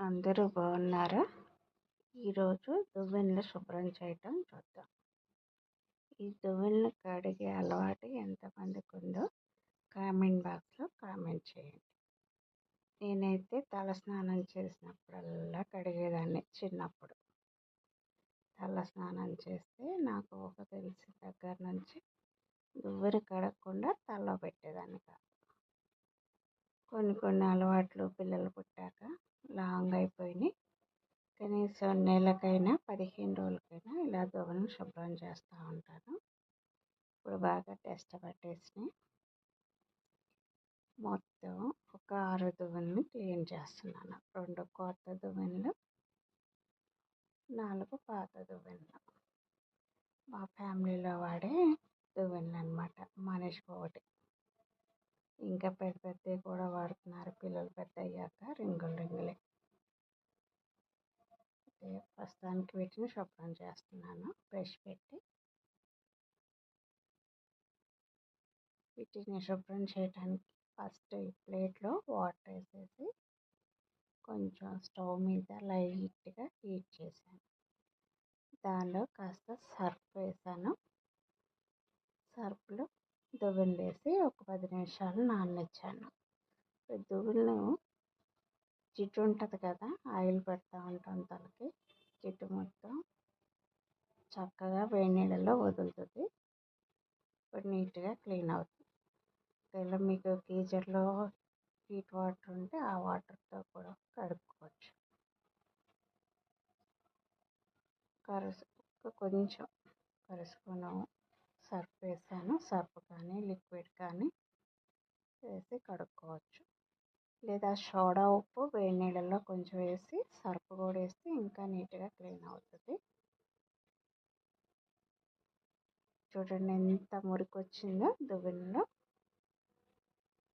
అందరూ బాగున్నారా? ఈరోజు దువ్వెనలు శుభ్రం చేయటం చూద్దాం. ఈ దువ్వెనలు కడిగే అలవాటు ఎంతమందికి ఉందో కామెంట్ బాక్స్లో కామెంట్ చేయండి. నేనైతే తల స్నానం చేసినప్పుడల్లా కడిగేదాన్ని చిన్నప్పుడు. తల స్నానం చేస్తే నాకు ఒక తెలిసిన దగ్గర నుంచి దువ్వెన కడగకుండా తలలో పెట్టేదాన్ని కాదు. కొన్ని కొన్ని అలవాట్లు పిల్లలు పుట్టాక లాంగ్ అయిపోయినాయి. కనీసం నెలకైనా పదిహేను రోజులకైనా ఇలా దువ్వెనలు శుభ్రం చేస్తూ ఉంటాను. ఇప్పుడు బాగా టెస్ట్ పట్టేసినాయి. మొత్తం ఒక ఆరు దువ్వెనలు క్లీన్ చేస్తున్నాను. రెండు కొత్త దువ్వెనలు నాలుగు పాత దువ్వెనలు. మా ఫ్యామిలీలో వాడే దువ్వెనలు అనమాట మనిషికి ఒకటి ఇంకా పెద్ద పెద్దవి కూడా వాడుతున్నారు. పిల్లలు పెద్ద అయ్యాక రింగులు రింగులే. ప్రస్తుతానికి వీటిని శుభ్రం చేస్తున్నాను. బ్రష్ పెట్టి వీటిని శుభ్రం చేయడానికి ఫస్ట్ ఈ ప్లేట్లో వాటర్ వేసేసి కొంచెం స్టవ్ మీద లైట్గా హీట్ చేశాను. దానిలో కాస్త సర్ఫ్ వేసాను. సర్ఫ్లో దువ్వెనలు వేసి ఒక పది నిమిషాలు నాననిచ్చాను. దువ్వెనలు జిడ్డు ఉంటుంది కదా ఆయిల్ పెడతా ఉంటాం తలకి. జిడ్డు మొత్తం చక్కగా వేడి నీళ్ళలో వదులుతుంది. ఇప్పుడు నీట్గా క్లీన్ అవుతుంది. ఒకవేళ మీకు గీజర్లో హీట్ వాటర్ ఉంటే ఆ వాటర్తో కూడా కడుక్కోవచ్చు. కరుసు కొంచెం కరుసుకున్నాము. సర్ఫ్ వేసాను సర్ఫ్ కానీ లిక్విడ్ కానీ వేసి కడుక్కోవచ్చు. లేదా సోడా ఉప్పు వేడి నీళ్ళల్లో కొంచెం వేసి సర్ఫ్ కూడా వేస్తే ఇంకా నీట్గా క్లీన్ అవుతుంది. చూడండి ఎంత మురికి వచ్చిందో దువ్వెనలో.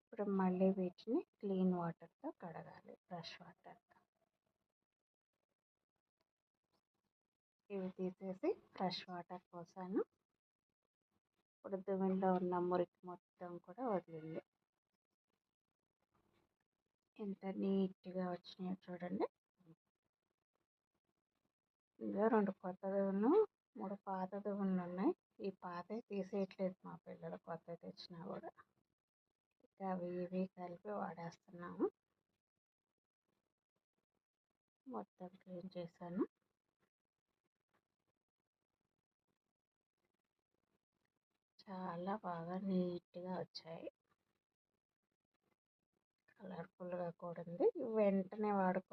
ఇప్పుడు మళ్ళీ వీటిని క్లీన్ వాటర్తో కడగాలి ఫ్రెష్ వాటర్తో. ఇవి తీసేసి ఫ్రెష్ వాటర్ పోసాను. ఇప్పుడు దువ్వెనలో ఉన్న మురికి మొత్తం కూడా వదిలింది. ఎంత నీట్గా వచ్చినాయో చూడండి. ఇంకా రెండు కొత్త దువ్వెనలు మూడు పాత దువ్వెనలు ఉన్నాయి. ఈ పాతవి తీసేయట్లేదు మా పిల్లలు కొత్తవి తెచ్చినా కూడా. ఇక అవి ఇవి కలిపి వాడేస్తున్నాము. మొత్తం క్లీన్ చేశాను. చాలా బాగా నీట్గా వచ్చాయి. కలర్ఫుల్గా కూడా ఉంది. వెంటనే వాడుకో